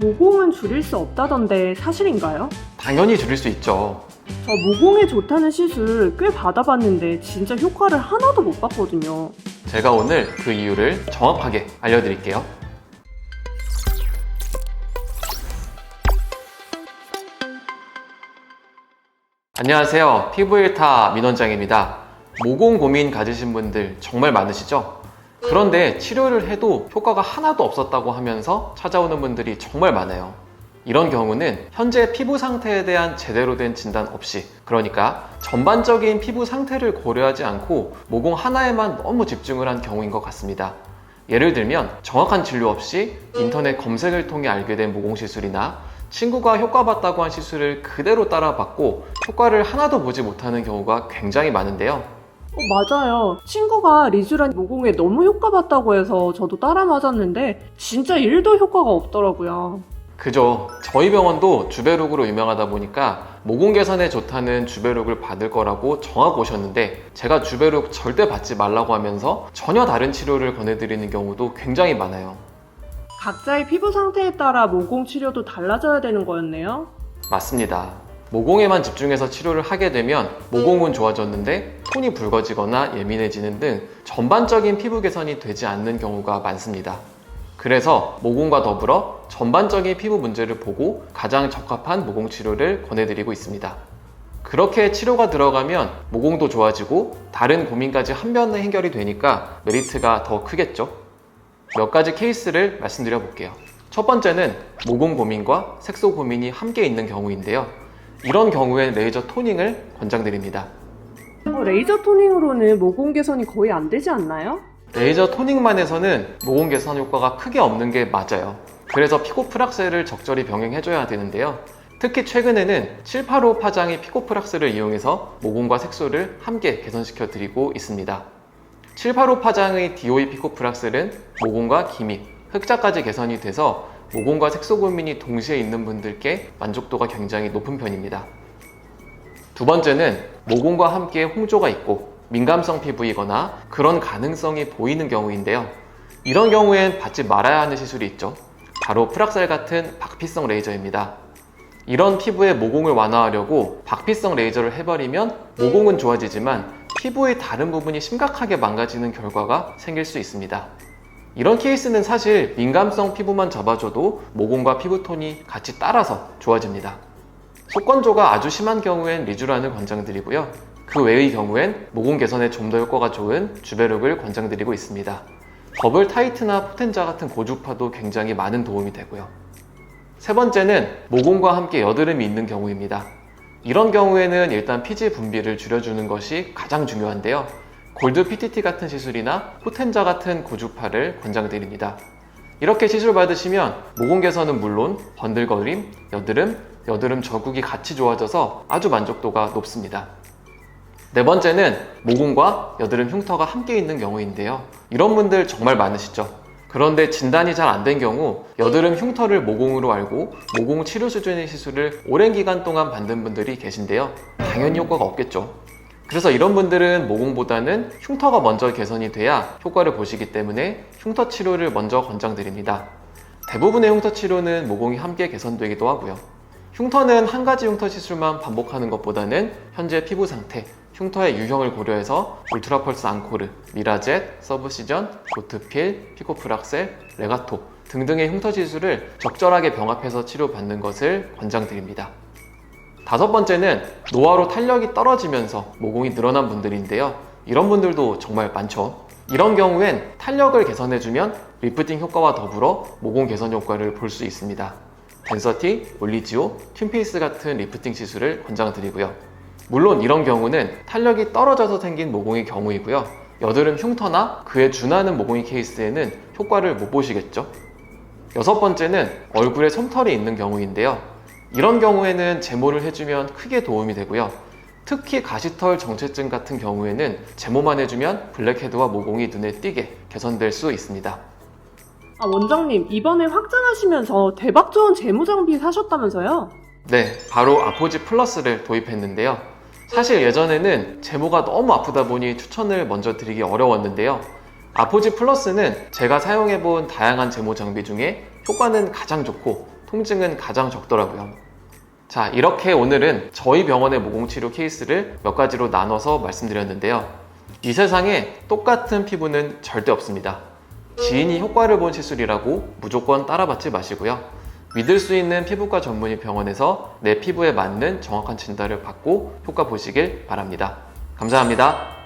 모공은 줄일 수 없다던데 사실인가요? 당연히 줄일 수 있죠. 저 모공에 좋다는 시술 꽤 받아봤는데 진짜 효과를 하나도 못 봤거든요. 제가 오늘 그 이유를 정확하게 알려드릴게요. 안녕하세요. 피부 일타 민원장입니다. 모공 고민 가지신 분들 정말 많으시죠? 그런데 치료를 해도 효과가 하나도 없었다고 하면서 찾아오는 분들이 정말 많아요. 이런 경우는 현재 피부 상태에 대한 제대로 된 진단 없이 그러니까 전반적인 피부 상태를 고려하지 않고 모공 하나에만 너무 집중을 한 경우인 것 같습니다. 예를 들면 정확한 진료 없이 인터넷 검색을 통해 알게 된 모공 시술이나 친구가 효과 봤다고 한 시술을 그대로 따라받고 효과를 하나도 보지 못하는 경우가 굉장히 많은데요. 어, 맞아요. 친구가 리쥬란 모공에 너무 효과 봤다고 해서 저도 따라 맞았는데 진짜 1도 효과가 없더라고요. 그죠. 저희 병원도 주베룩으로 유명하다 보니까 모공 개선에 좋다는 주베룩을 받을 거라고 정하고 오셨는데 제가 주베룩 절대 받지 말라고 하면서 전혀 다른 치료를 권해드리는 경우도 굉장히 많아요. 각자의 피부 상태에 따라 모공 치료도 달라져야 되는 거였네요. 맞습니다. 모공에만 집중해서 치료를 하게 되면 모공은 좋아졌는데 톤이 붉어지거나 예민해지는 등 전반적인 피부 개선이 되지 않는 경우가 많습니다. 그래서 모공과 더불어 전반적인 피부 문제를 보고 가장 적합한 모공 치료를 권해드리고 있습니다. 그렇게 치료가 들어가면 모공도 좋아지고 다른 고민까지 한 번에 해결이 되니까 메리트가 더 크겠죠? 몇 가지 케이스를 말씀드려 볼게요. 첫 번째는 모공 고민과 색소 고민이 함께 있는 경우인데요. 이런 경우엔 레이저 토닝을 권장드립니다. 어, 레이저 토닝으로는 모공 개선이 거의 안 되지 않나요? 레이저 토닝만 해서는 모공 개선 효과가 크게 없는 게 맞아요. 그래서 피코프락스를 적절히 병행해줘야 되는데요. 특히 최근에는 785 파장의 피코프락스를 이용해서 모공과 색소를 함께 개선시켜 드리고 있습니다. 785 파장의 DOE 피코프락스는 모공과 기믹, 흑자까지 개선이 돼서 모공과 색소 고민이 동시에 있는 분들께 만족도가 굉장히 높은 편입니다. 두 번째는 모공과 함께 홍조가 있고 민감성 피부이거나 그런 가능성이 보이는 경우인데요. 이런 경우엔 받지 말아야 하는 시술이 있죠. 바로 프락셀 같은 박피성 레이저입니다. 이런 피부의 모공을 완화하려고 박피성 레이저를 해버리면 모공은 좋아지지만 피부의 다른 부분이 심각하게 망가지는 결과가 생길 수 있습니다. 이런 케이스는 사실 민감성 피부만 잡아줘도 모공과 피부톤이 같이 따라서 좋아집니다. 속건조가 아주 심한 경우엔 리쥬란을 권장드리고요. 그 외의 경우엔 모공 개선에 좀 더 효과가 좋은 주베룩을 권장드리고 있습니다. 버블 타이트나 포텐자 같은 고주파도 굉장히 많은 도움이 되고요. 세 번째는 모공과 함께 여드름이 있는 경우입니다. 이런 경우에는 일단 피지 분비를 줄여주는 것이 가장 중요한데요. 골드 PTT 같은 시술이나 포텐자 같은 고주파를 권장드립니다. 이렇게 시술 받으시면 모공 개선은 물론 번들거림, 여드름, 여드름 저국이 같이 좋아져서 아주 만족도가 높습니다. 네 번째는 모공과 여드름 흉터가 함께 있는 경우인데요. 이런 분들 정말 많으시죠? 그런데 진단이 잘 안 된 경우 여드름 흉터를 모공으로 알고 모공 치료 수준의 시술을 오랜 기간 동안 받는 분들이 계신데요. 당연히 효과가 없겠죠. 그래서 이런 분들은 모공보다는 흉터가 먼저 개선이 돼야 효과를 보시기 때문에 흉터 치료를 먼저 권장드립니다. 대부분의 흉터 치료는 모공이 함께 개선되기도 하고요. 흉터는 한 가지 흉터 시술만 반복하는 것보다는 현재 피부 상태, 흉터의 유형을 고려해서 울트라펄스 앙코르, 미라젯, 서브시전, 고트필, 피코프락셀, 레가토 등등의 흉터 시술을 적절하게 병합해서 치료받는 것을 권장드립니다. 다섯 번째는 노화로 탄력이 떨어지면서 모공이 늘어난 분들인데요. 이런 분들도 정말 많죠. 이런 경우엔 탄력을 개선해주면 리프팅 효과와 더불어 모공 개선 효과를 볼 수 있습니다. 덴서티, 올리지오, 튠페이스 같은 리프팅 시술을 권장드리고요. 물론 이런 경우는 탄력이 떨어져서 생긴 모공의 경우이고요. 여드름 흉터나 그에 준하는 모공의 케이스에는 효과를 못 보시겠죠. 여섯 번째는 얼굴에 솜털이 있는 경우인데요. 이런 경우에는 제모를 해주면 크게 도움이 되고요. 특히 가시털 정체증 같은 경우에는 제모만 해주면 블랙헤드와 모공이 눈에 띄게 개선될 수 있습니다. 아, 원장님, 이번에 확장하시면서 대박 좋은 재무 장비 사셨다면서요? 네, 바로 아포지 플러스를 도입했는데요. 사실 예전에는 제모가 너무 아프다 보니 추천을 먼저 드리기 어려웠는데요. 아포지 플러스는 제가 사용해본 다양한 제모 장비 중에 효과는 가장 좋고 통증은 가장 적더라고요. 자, 이렇게 오늘은 저희 병원의 모공치료 케이스를 몇 가지로 나눠서 말씀드렸는데요. 이 세상에 똑같은 피부는 절대 없습니다. 지인이 효과를 본 시술이라고 무조건 따라받지 마시고요. 믿을 수 있는 피부과 전문의 병원에서 내 피부에 맞는 정확한 진단을 받고 효과 보시길 바랍니다. 감사합니다.